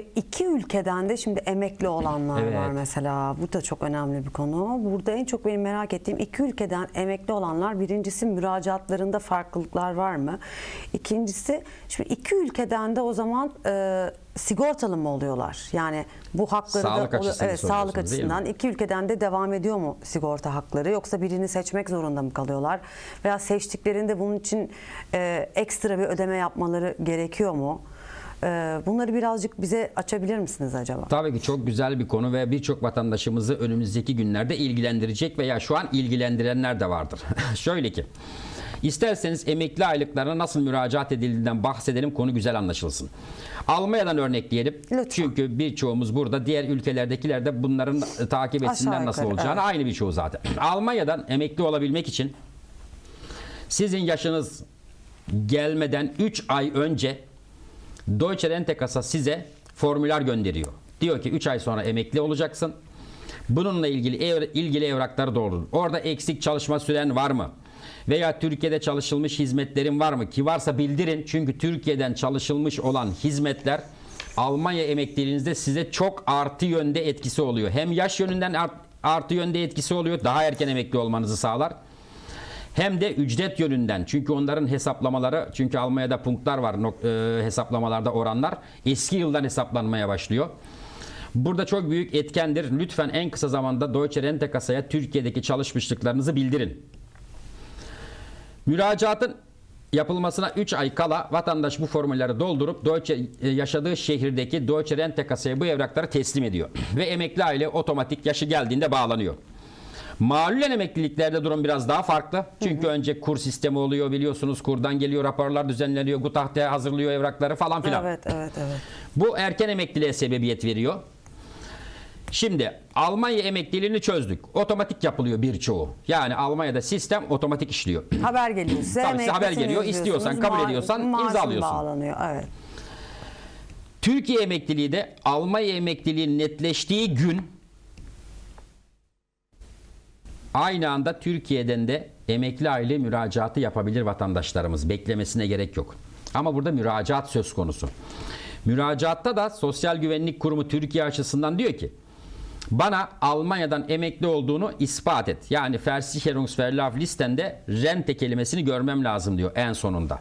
iki ülkeden de şimdi emekli olanlar Evet. var mesela. Bu da çok önemli bir konu. Burada en çok benim merak ettiğim iki ülkeden emekli olanlar birincisi müracaatlarında farklılıklar var mı? İkincisi şimdi iki ülkeden de o zaman e, sigortalı mı oluyorlar? Yani bu hakları Sağlık da açısından evet, sağlık açısından iki ülkeden de devam ediyor mu sigorta hakları yoksa birini seçmek zorunda mı kalıyorlar? Veya seçtiklerinde bunun için e, ekstra bir ödeme yapmaları gerekiyor mu? E, bunları birazcık bize açabilir misiniz acaba? Tabii ki çok güzel bir konu ve birçok vatandaşımızı önümüzdeki günlerde ilgilendirecek veya şu an ilgilendirenler de vardır. Şöyle ki, isterseniz emekli aylıklarına nasıl müracaat edildiğinden bahsedelim konu güzel anlaşılsın. Almanya'dan örnekleyelim. Lütfen. Çünkü birçoğumuz burada diğer ülkelerdekiler de bunların takip etsinler nasıl olacağını evet. aynı birçoğu zaten. Almanya'dan emekli olabilmek için sizin yaşınız gelmeden 3 ay önce Deutsche Rentekassa size formüler gönderiyor. Diyor ki 3 ay sonra emekli olacaksın. Bununla ilgili evra- ilgili evrakları doldurun. Orada eksik çalışma süren var mı? Veya Türkiye'de çalışılmış hizmetlerin var mı? Ki varsa bildirin. Çünkü Türkiye'den çalışılmış olan hizmetler Almanya emekliliğinizde size çok artı yönde etkisi oluyor. Hem yaş yönünden art- artı yönde etkisi oluyor. Daha erken emekli olmanızı sağlar. Hem de ücret yönünden. Çünkü onların hesaplamaları, çünkü Almanya'da punktlar var e, hesaplamalarda oranlar. Eski yıldan hesaplanmaya başlıyor. Burada çok büyük etkendir. Lütfen en kısa zamanda Deutsche Rentekassa'ya Türkiye'deki çalışmışlıklarınızı bildirin. Müracaatın yapılmasına 3 ay kala vatandaş bu formülleri doldurup Deutsche, e, yaşadığı şehirdeki Deutsche Rentekassa'ya bu evrakları teslim ediyor. Ve emekli aile otomatik yaşı geldiğinde bağlanıyor. Malulen emekliliklerde durum biraz daha farklı. Çünkü önce kur sistemi oluyor biliyorsunuz. Kurdan geliyor, raporlar düzenleniyor. Gutahte hazırlıyor evrakları falan filan. Evet, evet, evet. Bu erken emekliliğe sebebiyet veriyor. Şimdi Almanya emekliliğini çözdük. Otomatik yapılıyor birçoğu. Yani Almanya'da sistem otomatik işliyor. Haber geliyor size. Tabii size haber geliyor. İstiyorsan, kabul ediyorsan imzalıyorsun. bağlanıyor. Evet. Türkiye emekliliği de Almanya emekliliğinin netleştiği gün aynı anda Türkiye'den de emekli aile müracaatı yapabilir vatandaşlarımız. Beklemesine gerek yok. Ama burada müracaat söz konusu. Müracaatta da Sosyal Güvenlik Kurumu Türkiye açısından diyor ki bana Almanya'dan emekli olduğunu ispat et. Yani Versicherungsverlauf listende rente kelimesini görmem lazım diyor en sonunda.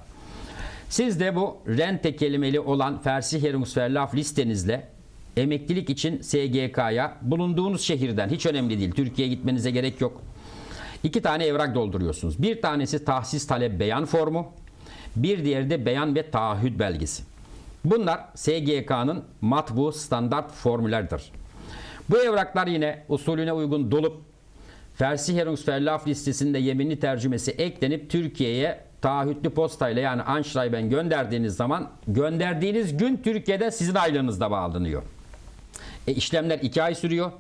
Siz de bu rente kelimeli olan Versicherungsverlauf listenizle emeklilik için SGK'ya bulunduğunuz şehirden hiç önemli değil. Türkiye'ye gitmenize gerek yok. İki tane evrak dolduruyorsunuz. Bir tanesi tahsis talep beyan formu. Bir diğeri de beyan ve taahhüt belgesi. Bunlar SGK'nın matbu standart formüllerdir. Bu evraklar yine usulüne uygun dolup Versicherungsverlauf listesinde yeminli tercümesi eklenip Türkiye'ye taahhütlü postayla yani Anschreiben gönderdiğiniz zaman gönderdiğiniz gün Türkiye'de sizin aylığınızda bağlanıyor. E, işlemler 2 ay sürüyor.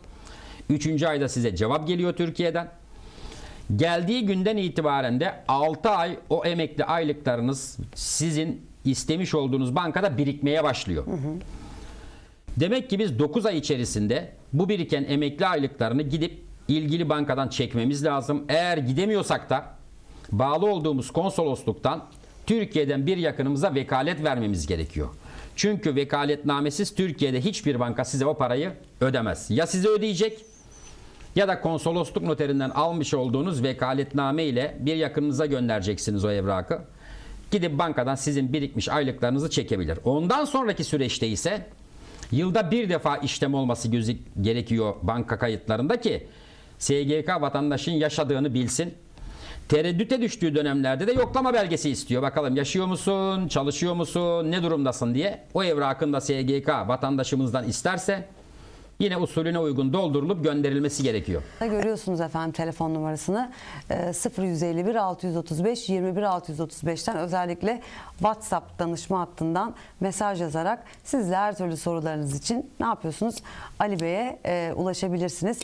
3. ayda size cevap geliyor Türkiye'den. Geldiği günden itibaren de 6 ay o emekli aylıklarınız sizin istemiş olduğunuz bankada birikmeye başlıyor. Demek ki biz 9 ay içerisinde bu biriken emekli aylıklarını gidip ilgili bankadan çekmemiz lazım. Eğer gidemiyorsak da bağlı olduğumuz konsolosluktan Türkiye'den bir yakınımıza vekalet vermemiz gerekiyor. Çünkü vekaletnamesiz Türkiye'de hiçbir banka size o parayı ödemez. Ya size ödeyecek ya da konsolosluk noterinden almış olduğunuz vekaletname ile bir yakınınıza göndereceksiniz o evrakı. Gidip bankadan sizin birikmiş aylıklarınızı çekebilir. Ondan sonraki süreçte ise yılda bir defa işlem olması gerekiyor banka kayıtlarında ki SGK vatandaşın yaşadığını bilsin. Tereddüte düştüğü dönemlerde de yoklama belgesi istiyor. Bakalım yaşıyor musun, çalışıyor musun, ne durumdasın diye. O evrakın da SGK vatandaşımızdan isterse yine usulüne uygun doldurulup gönderilmesi gerekiyor. Görüyorsunuz efendim telefon numarasını Ee, 0151 635 21 635'ten özellikle WhatsApp danışma hattından mesaj yazarak siz de her türlü sorularınız için ne yapıyorsunuz? Ali Bey'e e, ulaşabilirsiniz.